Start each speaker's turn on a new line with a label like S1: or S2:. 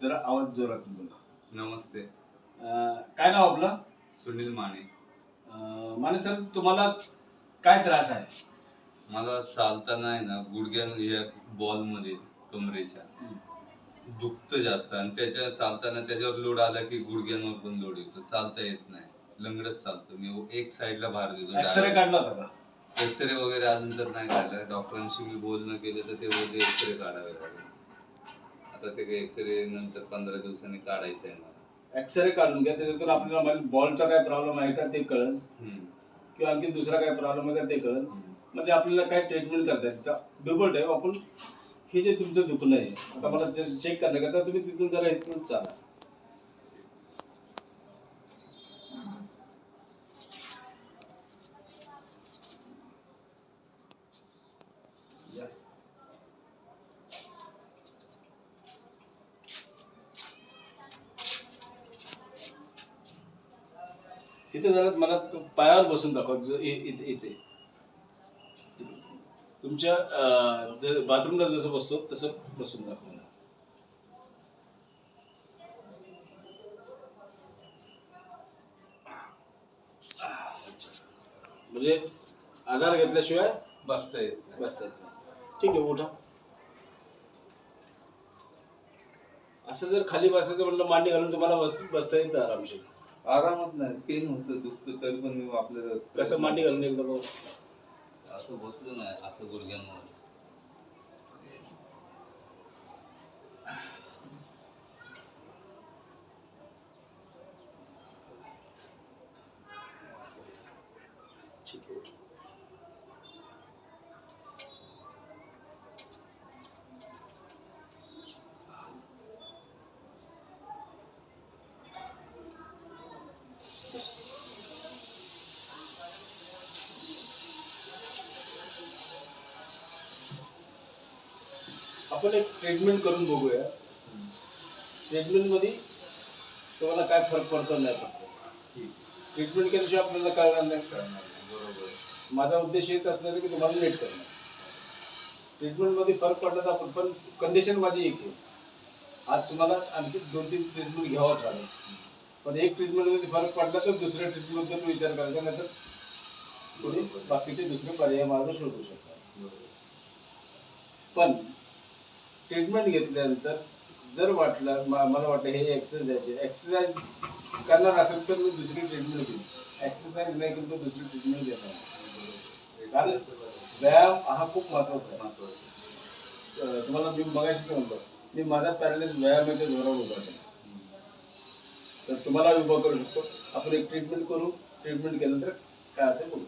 S1: जरा आवाज जोरात बोला.
S2: नमस्ते.
S1: काय नाव आपलं?
S2: सुनील माने.
S1: माने सर तुम्हाला काय त्रास आहे?
S2: मला चालताना आहे ना गुडघ्या या बॉलमध्ये कमरेच्या दुखतं जास्त आणि त्याच्या चालताना त्याच्यावर लोड आला की गुडघ्यांवर पण लोड येतो. चालता येत नाही. लंगडत चालतो. मी एक साईडला भार
S1: एक्सरे
S2: देतो
S1: काढला होता का?
S2: एक्सरे वगैरे अजून तर नाही काढला. डॉक्टरांशी मी बोलणं केलं तर ते बोलले एक्सरे काढावे लागेल. आता ते एक्सरे नंतर पंधरा दिवसांनी काढायचं आहे मला
S1: एक्सरे काढून घ्या त्याच्यातून आपल्याला म्हणजे बॉलचा काय प्रॉब्लेम आहे का ते कळेल
S2: हम्म.
S1: किंवा आणखी दुसरा काय प्रॉब्लेम आहे का ते कळेल. म्हणजे आपल्याला काय ट्रीटमेंट करता येईल डबल टाईप आपण हे जे तुमचं दुखणं आहे आता मला चेक करण्याकरता तुम्ही तिथून जरा इथून चाला या. इथे जरा मला पायावर बसून दाखव इथे तुमच्या बाथरूमला जसं बसतो तसं बसून दाखव. म्हणजे आधार घेतल्याशिवाय
S2: बसता येत नाही.
S1: बसता येत ठीक आहे उठा असं जर खाली बसायचं म्हटलं मांडी घालून तुम्हाला बस बसता येतं आरामशीर
S2: आरामात नाही पेन होतं दुखतं तरी पण मी आपलं
S1: कसं मांडी घालून एकदा बघू.
S2: असं बसलो नाही असं गुडघ्यांवर
S1: ठीक आहे. आपण एक ट्रीटमेंट करून बघूया. ट्रीटमेंटमध्ये तुम्हाला काय फरक पडतो नाही पडतो. ट्रीटमेंट केल्याशिवाय आपल्याला कळणार नाही?
S2: बरोबर
S1: माझा उद्देश हेच असणार की तुम्हाला लेट करणार ट्रीटमेंटमध्ये फरक पडला तर आपण पण कंडिशन माझी एक आहे. आज तुम्हाला आणखी दोन तीन ट्रीटमेंट घ्यावाच लागेल पण एक ट्रीटमेंटमध्ये फरक पडला तर दुसऱ्या ट्रीटमेंटबद्दल विचार करायचा नाही तर पुढे बाकीचे दुसरे पर्याय मार्ग शोधू शकता. पण ट्रीटमेंट घेतल्यानंतर जर वाटलं मला वाटतं हे एक्सरसाइज आहे. एक्सरसाइज करणार असेल तर मी दुसरी ट्रीटमेंट घेईन. एक्सरसाइज नाही केली तर दुसरी ट्रीटमेंट देणार कारण व्यायाम हा खूप महत्त्वाचा आहे. तुम्हाला मी बघायचं म्हणतो मी माझा पॅरलेस व्यायामाच्या जोरावर उभा आहे. तर तुम्हाला उभा करू शकतो. आपण एक ट्रीटमेंट करू. ट्रीटमेंट केल्यानंतर काय होतं बघू.